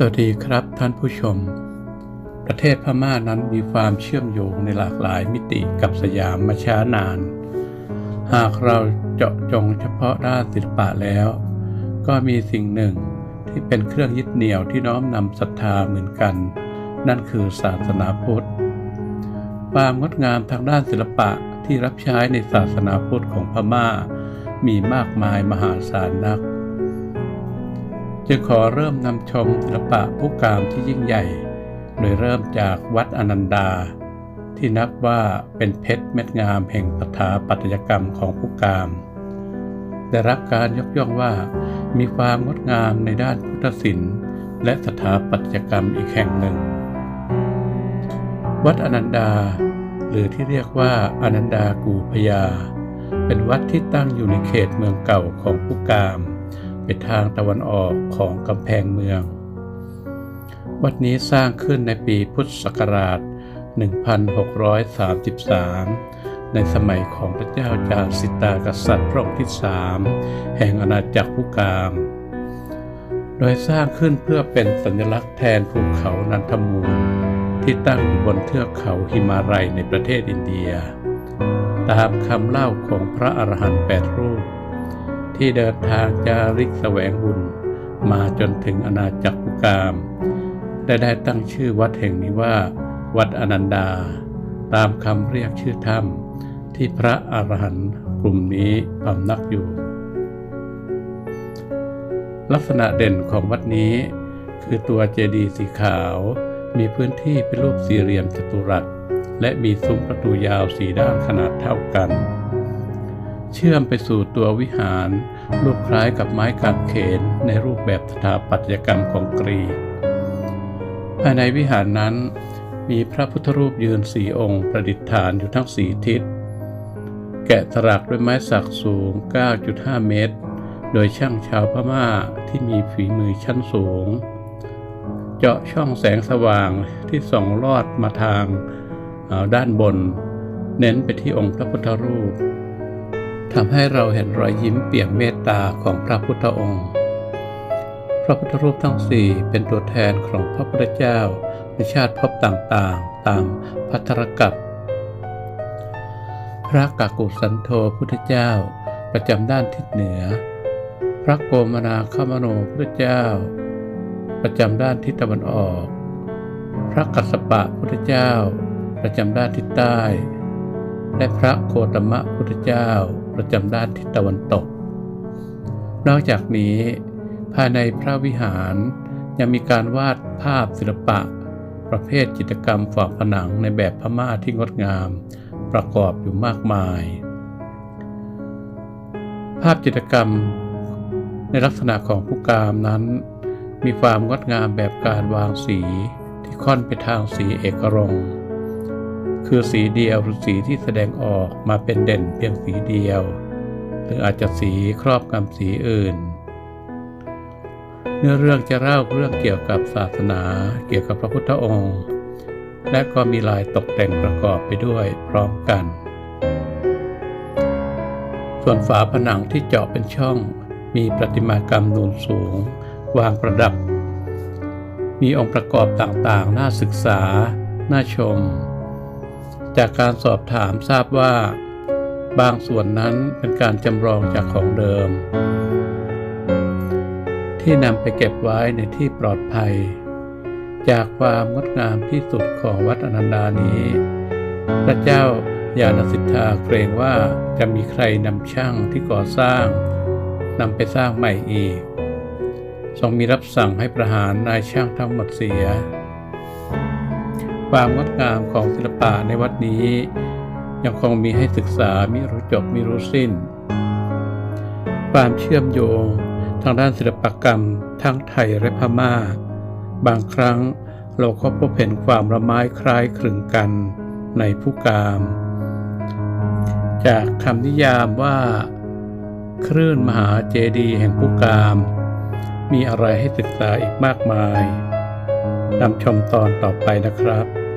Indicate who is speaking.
Speaker 1: สวัสดีครับท่านผู้ชม ประเทศพม่านั้นมีความเชื่อมโยงในหลากหลายมิติกับสยามมาช้านาน หากเราเจาะจงเฉพาะด้านศิลปะแล้ว ก็มีสิ่งหนึ่งที่เป็นเครื่องยึดเหนี่ยวที่น้อมนำศรัทธาเหมือนกัน นั่นคือศาสนาพุทธ ความงดงามทางด้านศิลปะที่รับใช้ในศาสนาพุทธของพม่า มีมากมายมหาศาลนัก จึงขอเริ่มนำชมศิลปะผู้กามที่ยิ่งใหญ่ โดยเริ่มจากวัดอนันดา ที่นับว่าเป็นเพชรเม็ดงามแห่งสถาปัตยกรรมของผู้กาม ได้รับการยกย่องว่ามีความงดงามในด้านพุทธศิลป์และสถาปัตยกรรมอีกแห่งหนึ่ง วัดอนันดา หรือที่เรียกว่าอนันดากูพยา เป็นวัดที่ตั้งอยู่ในเขตเมืองเก่าของผู้กาม ไปทางตะวันออกของกำแพงเมือง วัดนี้สร้างขึ้นในปีพุทธศักราช 1633 ในสมัยของพระเจ้าจาสิตากษัตริย์พระองค์ที่สามแห่งอาณาจักรผู้กาม โดยสร้างขึ้นเพื่อเป็นสัญลักษณ์แทนภูเขานันทมูล ที่ตั้งอยู่บนเทือกเขาหิมาลัยในประเทศอินเดีย ตามคำเล่าของพระอรหันต์แปดรูป ที่เดินทางจาริกแสวงบุญมาจนถึงอาณาจักรพุกามและได้ตั้งชื่อวัดแห่งนี้ว่า วัดอนันดา ตามคำเรียกชื่อถ้ำที่พระอรหันต์กลุ่มนี้พำนักอยู่ ลักษณะเด่นของวัดนี้คือตัวเจดีย์สีขาว มีพื้นที่เป็นรูปสี่เหลี่ยมจัตุรัส และมีซุ้มประตูยาวสีด้านขนาดเท่ากัน เชื่อมไปสู่ตัววิหาร รูปคล้ายกับไม้กางเขนในรูปแบบสถาปัตยกรรมของกรีกภายในวิหารนั้นมีพระพุทธรูปยืนสี่องค์ประดิษฐานอยู่ทั้งสี่ทิศ แกะสลักด้วยไม้สักสูง 9.5 เมตร โดยช่างชาวพม่าที่มีฝีมือชั้นสูง เจาะช่องแสงสว่างที่ส่องลอดมาทางด้านบน เน้นไปที่องค์พระพุทธรูป ทำให้เราเห็นรอยยิ้มเปี่ยมเมตตาของพระพุทธองค์ พระพุทธรูปทั้งสี่เป็นตัวแทนของพระพุทธเจ้าในชาติภพต่างๆ ตามพัทธรกับ พระกากุสันโธพุทธเจ้า ประจำด้านทิศเหนือ พระโกมนาคมโนพุทธเจ้า ประจำด้านทิศตะวันออก พระกัสสปะพุทธเจ้า ประจำด้านทิศใต้ และพระโคตมะพุทธเจ้า ประจำด้านทิศตะวันตก นอกจากนี้ ภายในพระวิหารยังมีการวาดภาพศิลปะ ประเภทจิตรกรรมฝาผนังในแบบพม่าที่งดงาม ประกอบอยู่มากมาย ภาพจิตรกรรมในลักษณะของผู้กามนั้น มีความงดงามแบบการวางสีที่ค่อนไปทางสีเอกรงค์ คือสีเดียวหรือสีที่แสดงออกมาเป็นเด่นเพียงสีเดียว หรืออาจจะสีครอบงำสีอื่น เนื้อเรื่องจะเล่าเรื่องเกี่ยวกับศาสนา เกี่ยวกับพระพุทธองค์ และก็มีลายตกแต่งประกอบไปด้วยพร้อมกัน ส่วนฝาผนังที่เจาะเป็นช่อง มีประติมากรรมนูนสูง วางประดับ มีองค์ประกอบต่างๆ น่าศึกษา น่าชม จากการสอบถามทราบว่า บางส่วนนั้นเป็นการจำลองจากของเดิม ที่นำไปเก็บไว้ในที่ปลอดภัย จากความงดงามที่สุดของวัดอนันดานี้ พระเจ้าญาณสิทธาเกรงว่าจะมีใครนำช่างที่ก่อสร้างนำไปสร้างใหม่อีก ทรงมีรับสั่งให้ประหารนายช่างทั้งหมดเสีย ความงดงามของศิลปะในวัดนี้ ยังคงมีให้ศึกษามิรู้จบมิรู้สิ้น ความเชื่อมโยงทางด้านศิลปกรรมทั้งไทยและพม่า บางครั้งเราก็พบเห็นความละไม้คล้ายคลึงกันในผู้กาม จากคำนิยามว่า คลื่นมหาเจดีย์แห่งผู้กาม มีอะไรให้ศึกษาอีกมากมาย นำชมตอนต่อไปนะครับ